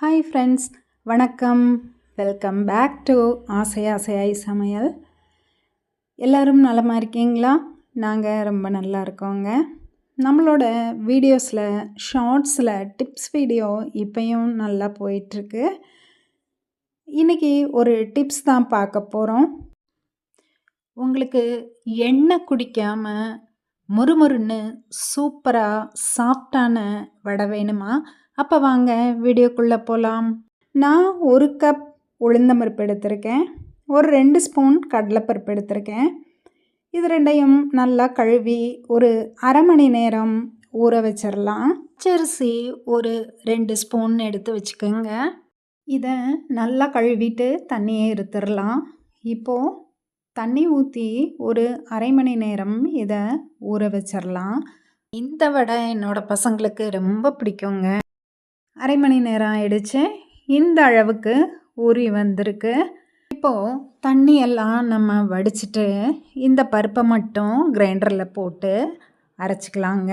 Hi friends வணக்கம். Welcome back to ஆசை ஆசையாய் சமையல். எல்லோரும் நலமாக இருக்கீங்களா? நாங்கள் ரொம்ப நல்லா இருக்கோங்க. நம்மளோட வீடியோஸில் ஷார்ட்ஸில் டிப்ஸ் வீடியோ இப்போயும் நல்லா போயிட்டுருக்கு. இன்றைக்கி ஒரு டிப்ஸ் தான் பார்க்க போகிறோம் உங்களுக்கு எண்ணெய் குடிக்காமல் மொறுமொறுன்னு சூப்பராக சாஃப்டான வடை வேணுமா? அப்போ வாங்க வீடியோக்குள்ளே போகலாம் நான் ஒரு கப் உளுந்தம்பருப்பு எடுத்திருக்கேன். ஒரு ரெண்டு ஸ்பூன் கடலைப்பருப்பு எடுத்திருக்கேன். இது ரெண்டையும் நல்லா கழுவி ஒரு அரை மணி நேரம் ஊற வச்சிடலாம் பச்சரிசி ஒரு ரெண்டு ஸ்பூன் எடுத்து வச்சுக்கோங்க. இதை நல்லா கழுவிட்டு தண்ணியை இருத்துடலாம் இப்போது தண்ணி ஊற்றி ஒரு அரை மணி நேரம் இதை ஊற வச்சிடலாம் இந்த வடை என்னோடய பசங்களுக்கு ரொம்ப பிடிக்குங்க. அரை மணி நேரம் ஆயிடுச்சு. இந்த அளவுக்கு ஊறி வந்திருக்கு. இப்போது தண்ணியெல்லாம் நம்ம வடிச்சிட்டு இந்த பருப்பை மட்டும் கிரைண்டரில் போட்டு அரைச்சிக்கலாங்க.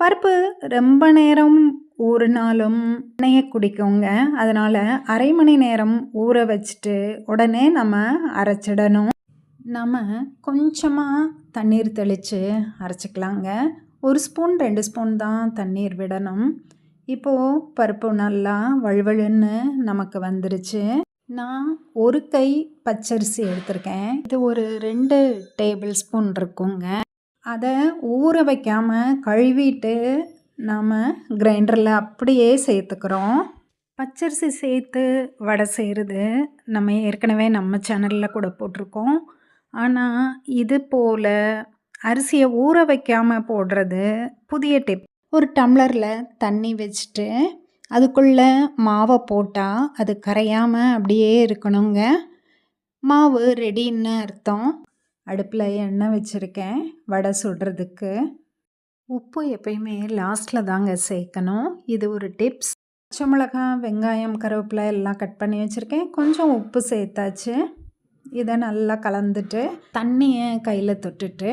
பருப்பு ரொம்ப நேரம் ஊறினாலும் எண்ணெயை குடிக்குங்க. அதனால் அரை மணி நேரம் ஊற வச்சுட்டு உடனே நம்ம அரைச்சிடணும். நம்ம கொஞ்சமாக தண்ணீர் தெளித்து அரைச்சிக்கலாங்க. ஒரு ஸ்பூன் ரெண்டு ஸ்பூன் தான் தண்ணீர் விடணும். இப்போது பருப்பு நல்லா வழுவழுன்னு நமக்கு வந்துருச்சு. நான் ஒரு கை பச்சரிசி எடுத்திருக்கேன். இது ஒரு ரெண்டு டேபிள் ஸ்பூன் இருக்குங்க. அதை ஊற வைக்காமல் கழுவிட்டு நாம் கிரைண்டரில் அப்படியே சேர்த்துக்கிறோம். பச்சரிசி சேர்த்து வடை செய்கிறது நம்ம ஏற்கனவே நம்ம சேனலில் கூட போட்டிருக்கோம். ஆனால் இது போல் அரிசியை ஊற வைக்காமல் போடுறது புதிய டிப் ஒரு டம்ளரில் தண்ணி வச்சுட்டு அதுக்குள்ளே மாவை போட்டால் அது கரையாமல் அப்படியே இருக்கணுங்க. மாவு ரெடின்னு அர்த்தம். அடுப்பில் எண்ணெய் வச்சுருக்கேன் வடை சுடுறதுக்கு. உப்பு எப்பயுமே லாஸ்ட்டில் தாங்க சேர்க்கணும். இது ஒரு டிப்ஸ் பச்சை மிளகா வெங்காயம் கருவேப்பிலை எல்லாம் கட் பண்ணி வச்சுருக்கேன். கொஞ்சம் உப்பு சேர்த்தாச்சு. இதை நல்லா கலந்துட்டு தண்ணியை கையில் தொட்டுட்டு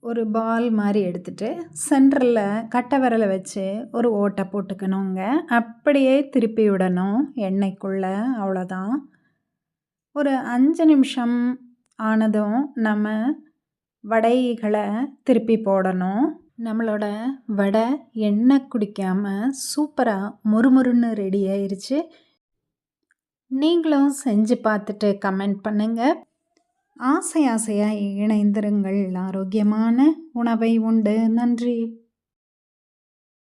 ஒரு பால் மாதிரி எடுத்துகிட்டு சென்டரில் கட்டை விரலை வச்சு ஒரு ஓட்டை போட்டுக்கணுங்க. அப்படியே திருப்பி விடணும் எண்ணெய்க்குள்ளே அவ்வளோதான் ஒரு அஞ்சு நிமிஷம் ஆனதும் நம்ம வடைகளை திருப்பி போடணும். நம்மளோட வடை எண்ணெய் குடிக்காமல் சூப்பராக முறுமுறுன்னு ரெடி ஆயிடுச்சு நீங்களும் செஞ்சு பார்த்துட்டு கமெண்ட் பண்ணுங்கள் ஆசை ஆசையாக இணைந்திருங்கள். ஆரோக்கியமான உணவை உண்டு. நன்றி.